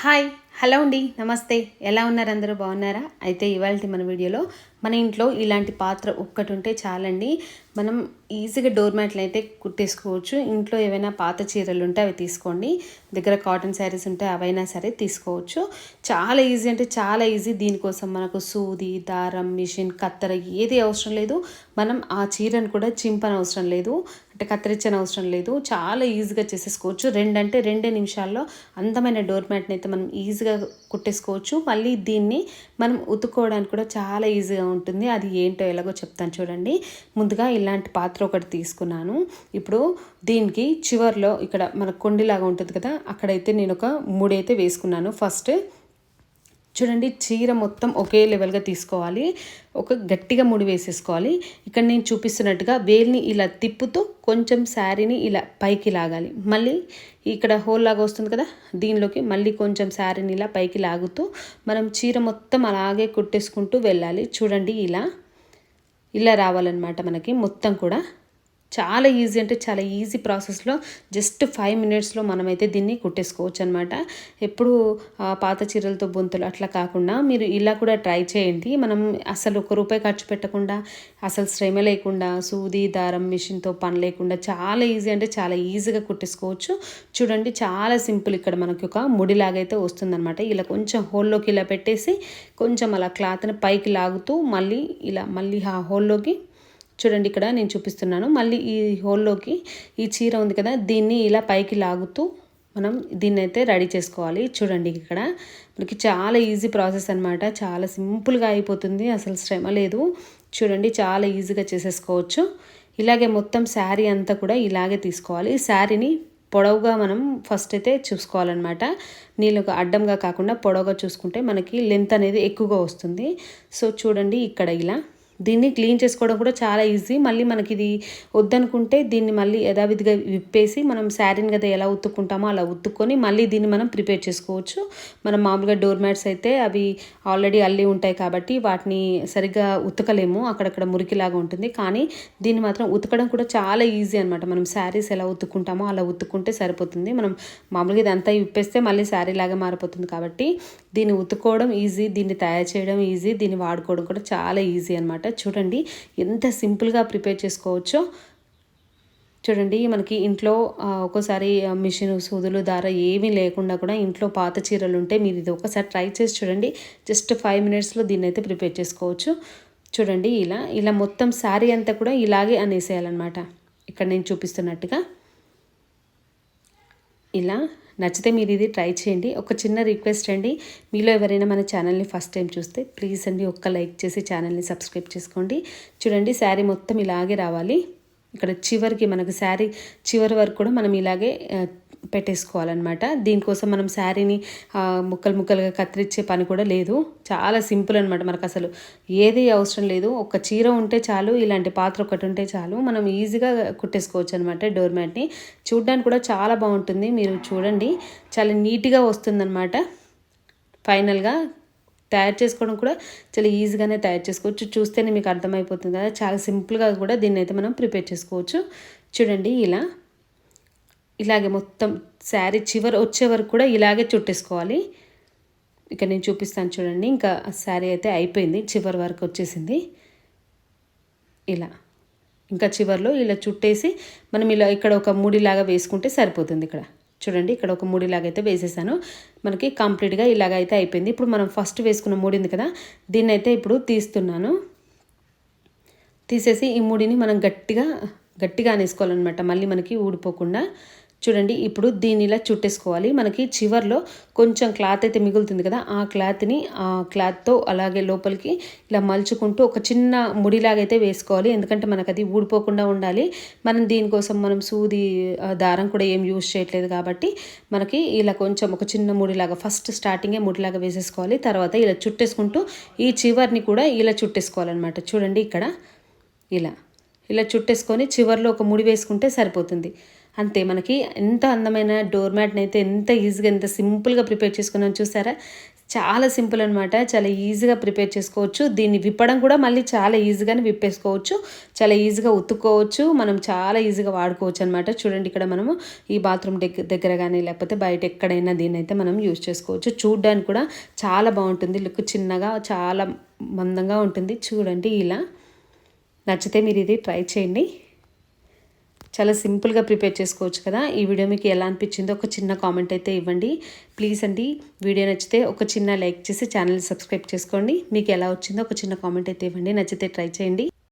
Hi hello అండి నమస్తే. ఎలా ఉన్నారు అందరూ? బాగున్నారా? అయితే ఇవాళ మన వీడియోలో మన ఇంట్లో ఇలాంటి పాత్ర ఒక్కటి ఉంటే చాలండి. మనం ఈజీగా డోర్ మ్యాట్లు అయితే కుట్టేసుకోవచ్చు. ఇంట్లో ఏవైనా పాత చీరలు ఉంటే అవి తీసుకోండి. దగ్గర కాటన్ శారీస్ ఉంటే అవైనా సరే తీసుకోవచ్చు. చాలా ఈజీ అంటే చాలా ఈజీ. దీనికోసం మనకు సూది దారం మిషన్ కత్తెర ఏది అవసరం లేదు. మనం ఆ చీరను కూడా చింపన అవసరం లేదు. అంటే కత్తిరించని అవసరం లేదు. చాలా ఈజీగా చేసేసుకోవచ్చు. రెండంటే రెండే నిమిషాల్లో అందమైన డోర్ మ్యాట్ని అయితే మనం ఈజీగా కుట్టేసుకోవచ్చు. మళ్ళీ దీన్ని మనం ఉతుక్కోవడానికి కూడా చాలా ఈజీగా ఉంటుంది. అది ఏంటో ఎలాగో చెప్తాను చూడండి. ముందుగా ఇలాంటి పాత్ర ఒకటి తీసుకున్నాను. ఇప్పుడు దీనికి చివర్లో ఇక్కడ మన కొండిలాగా ఉంటుంది కదా అక్కడైతే నేను ఒక మూడైతే వేసుకున్నాను. ఫస్ట్ చూడండి చీర మొత్తం ఒకే లెవెల్గా తీసుకోవాలి. ఒక గట్టిగా ముడి వేసేసుకోవాలి. ఇక్కడ నేను చూపిస్తున్నట్టుగా వేల్ని ఇలా తిప్పుతూ కొంచెం శారీని ఇలా పైకి లాగాలి. మళ్ళీ ఇక్కడ హోల్ లాగా వస్తుంది కదా దీనిలోకి మళ్ళీ కొంచెం శారీని ఇలా పైకి లాగుతూ మనం చీర మొత్తం అలాగే కుట్టేసుకుంటూ వెళ్ళాలి. చూడండి ఇలా ఇలా రావాలన్నమాట మనకి మొత్తం కూడా. చాలా ఈజీ అంటే చాలా ఈజీ ప్రాసెస్లో జస్ట్ ఫైవ్ మినిట్స్లో మనమైతే దీన్ని కుట్టేసుకోవచ్చు అనమాట ఎప్పుడు పాత చీరలతో బొంతులు అట్లా కాకుండా మీరు ఇలా కూడా ట్రై చేయండి. మనం అసలు ఒక రూపాయి ఖర్చు పెట్టకుండా అసలు శ్రమ లేకుండా సూది దారం మిషన్తో పని లేకుండా చాలా ఈజీ అంటే చాలా ఈజీగా కుట్టేసుకోవచ్చు. చూడండి చాలా సింపుల్ ఇక్కడ మనకి ఒక ముడిలాగైతే వస్తుందన్నమాట. ఇలా కొంచెం హోల్లోకి ఇలా పెట్టేసి కొంచెం అలా క్లాత్ని పైకి లాగుతూ మళ్ళీ ఇలా మళ్ళీ ఆ హోల్లోకి చూడండి ఇక్కడ నేను చూపిస్తున్నాను. మళ్ళీ ఈ హోల్లోకి ఈ చీర ఉంది కదా దీన్ని ఇలా పైకి లాగుతూ మనం దీన్ని అయితే రెడీ చేసుకోవాలి. చూడండి ఇక్కడ మనకి చాలా ఈజీ ప్రాసెస్ అనమాట చాలా సింపుల్గా అయిపోతుంది అసలు శ్రమ లేదు. చూడండి చాలా ఈజీగా చేసేసుకోవచ్చు. ఇలాగే మొత్తం శారీ అంతా కూడా ఇలాగే తీసుకోవాలి. శారీని పొడవుగా మనం ఫస్ట్ అయితే చూసుకోవాలన్నమాట. నీళ్ళకు అడ్డంగా కాకుండా పొడవుగా చూసుకుంటే మనకి లెంత్ అనేది ఎక్కువగా వస్తుంది. సో చూడండి ఇక్కడ ఇలా. దీన్ని క్లీన్ చేసుకోవడం కూడా చాలా ఈజీ. మళ్ళీ మనకి ఇది వద్దనుకుంటే దీన్ని మళ్ళీ యథావిధిగా విప్పేసి మనం శారీని కదా ఎలా ఉత్తుకుంటామో అలా ఉత్తుకొని మళ్ళీ దీన్ని మనం ప్రిపేర్ చేసుకోవచ్చు. మనం మామూలుగా డోర్ మ్యాట్స్ అయితే అవి ఆల్రెడీ అల్లి ఉంటాయి కాబట్టి వాటిని సరిగ్గా ఉతకలేము. అక్కడక్కడ మురికిలాగా ఉంటుంది. కానీ దీన్ని మాత్రం ఉతకడం కూడా చాలా ఈజీ అనమాట మనం శారీస్ ఎలా ఉతుక్కుంటామో అలా ఉతుక్కుంటే సరిపోతుంది. మనం మామూలుగా ఇదంతా విప్పేస్తే మళ్ళీ శారీ లాగా మారిపోతుంది కాబట్టి దీన్ని ఉతుక్కోవడం ఈజీ దీన్ని తయారు చేయడం ఈజీ దీన్ని వాడుకోవడం కూడా చాలా ఈజీ అనమాట చూడండి ఎంత సింపుల్గా ప్రిపేర్ చేసుకోవచ్చో. చూడండి మనకి ఇంట్లో ఒక్కోసారి మిషన్ సూదులు దార ఏమీ లేకుండా కూడా ఇంట్లో పాత చీరలు ఉంటే మీరు ఇది ఒకసారి ట్రై చేసి చూడండి. జస్ట్ ఫైవ్ మినిట్స్లో దీన్ని అయితే ప్రిపేర్ చేసుకోవచ్చు. చూడండి ఇలా ఇలా మొత్తం శారీ అంతా కూడా ఇలాగే అనేసేయాలన్నమాట. ఇక్కడ నేను చూపిస్తున్నట్టుగా. ఇలా నచ్చితే మీరు ఇది ట్రై చేయండి. ఒక చిన్న రిక్వెస్ట్ అండి. మీలో ఎవరైనా మన ఛానల్ని ఫస్ట్ టైం చూస్తే ప్లీజ్ అండి ఒక్క లైక్ చేసి ఛానల్ని సబ్స్క్రైబ్ చేసుకోండి. చూడండి శారీ మొత్తం ఇలాగే రావాలి. ఇక్కడ చివరికి మనకు శారీ చివరి వరకు కూడా మనం ఇలాగే పెట్టేసుకోవాలన్నమాట. దీనికోసం మనం శారీని ముక్కలు ముక్కలుగా కత్తిరించే పని కూడా లేదు. చాలా సింపుల్ అనమాట మనకు అసలు. ఏది అవసరం లేదు. ఒక చీర ఉంటే చాలు ఇలాంటి పాత్ర ఒకటి ఉంటే చాలు. మనం ఈజీగా కుట్టేసుకోవచ్చు అనమాట డోర్ మ్యాట్ని. చూడడానికి కూడా చాలా బాగుంటుంది. మీరు చూడండి. చాలా నీట్గా వస్తుందన్నమాట. ఫైనల్గా తయారు చేసుకోవడం కూడా చాలా ఈజీగానే తయారు చేసుకోవచ్చు. చూస్తేనే మీకు అర్థమైపోతుంది కదా. చాలా సింపుల్గా కూడా దీన్ని అయితే మనం ప్రిపేర్ చేసుకోవచ్చు. చూడండి ఇలా. ఇలాగే మొత్తం శారీ చివరి వచ్చే వరకు కూడా ఇలాగే చుట్టేసుకోవాలి. ఇక నేను చూపిస్తాను చూడండి. ఇంకా శారీ అయితే అయిపోయింది. చివరి వరకు వచ్చేసింది. ఇలా. ఇంకా చివరిలో ఇలా చుట్టేసి మనం ఇలా ఇక్కడ ఒక ముడిలాగా వేసుకుంటే సరిపోతుంది ఇక్కడ. చూడండి ఇక్కడ ఒక ముడిలాగా అయితే వేసేసాను. మనకి కంప్లీట్గా ఇలాగ అయితే అయిపోయింది. ఇప్పుడు మనం ఫస్ట్ వేసుకున్న ముడింది కదా దీన్ని అయితే ఇప్పుడు తీస్తున్నాను. తీసేసి ఈ ముడిని మనం గట్టిగా గట్టిగా అనేసుకోవాలన్నమాట. మళ్ళీ మనకి ఊడిపోకుండా చూడండి ఇప్పుడు దీన్ని ఇలా చుట్టేసుకోవాలి. మనకి చివర్లో కొంచెం క్లాత్ అయితే మిగులుతుంది కదా ఆ క్లాత్ని ఆ క్లాత్తో అలాగే లోపలికి ఇలా మలుచుకుంటూ ఒక చిన్న ముడిలాగైతే వేసుకోవాలి. ఎందుకంటే మనకు అది ఊడిపోకుండా ఉండాలి. మనం దీనికోసం మనం సూది దారం కూడా ఏం యూజ్ చేయట్లేదు కాబట్టి మనకి ఇలా కొంచెం ఒక చిన్న ముడిలాగా ఫస్ట్ స్టార్టింగే ముడిలాగా వేసేసుకోవాలి. తర్వాత ఇలా చుట్టేసుకుంటూ ఈ చివర్ని కూడా ఇలా చుట్టేసుకోవాలన్నమాట. చూడండి ఇక్కడ ఇలా ఇలా చుట్టేసుకొని చివర్లో ఒక ముడి వేసుకుంటే సరిపోతుంది. అంతే మనకి ఎంత అందమైన డోర్ మ్యాట్ని అయితే ఎంత ఈజీగా ఎంత సింపుల్గా ప్రిపేర్ చేసుకున్నాం చూసారా? చాలా సింపుల్ అనమాట చాలా ఈజీగా ప్రిపేర్ చేసుకోవచ్చు. దీన్ని విప్పడం కూడా మళ్ళీ చాలా ఈజీగానే విప్పేసుకోవచ్చు. చాలా ఈజీగా ఉతుక్కోవచ్చు. మనం చాలా ఈజీగా వాడుకోవచ్చు అనమాట చూడండి ఇక్కడ మనము ఈ బాత్రూమ్ దగ్గర దగ్గర కానీ లేకపోతే బయట ఎక్కడైనా దీన్ని అయితే మనం యూజ్ చేసుకోవచ్చు. చూడడానికి కూడా చాలా బాగుంటుంది. లుక్ చిన్నగా చాలా మందంగా ఉంటుంది. చూడండి ఇలా. నచ్చితే మీరు ఇది ట్రై చేయండి. చాలా సింపుల్గా ప్రిపేర్ చేసుకోవచ్చు కదా. ఈ వీడియో మీకు ఎలా అనిపించిందో ఒక చిన్న కామెంట్ అయితే ఇవ్వండి. ప్లీజ్ అండి వీడియో నచ్చితే ఒక చిన్న లైక్ చేసి ఛానల్ సబ్స్క్రైబ్ చేసుకోండి. మీకు ఎలా వచ్చిందో ఒక చిన్న కామెంట్ అయితే ఇవ్వండి. నచ్చితే ట్రై చేయండి.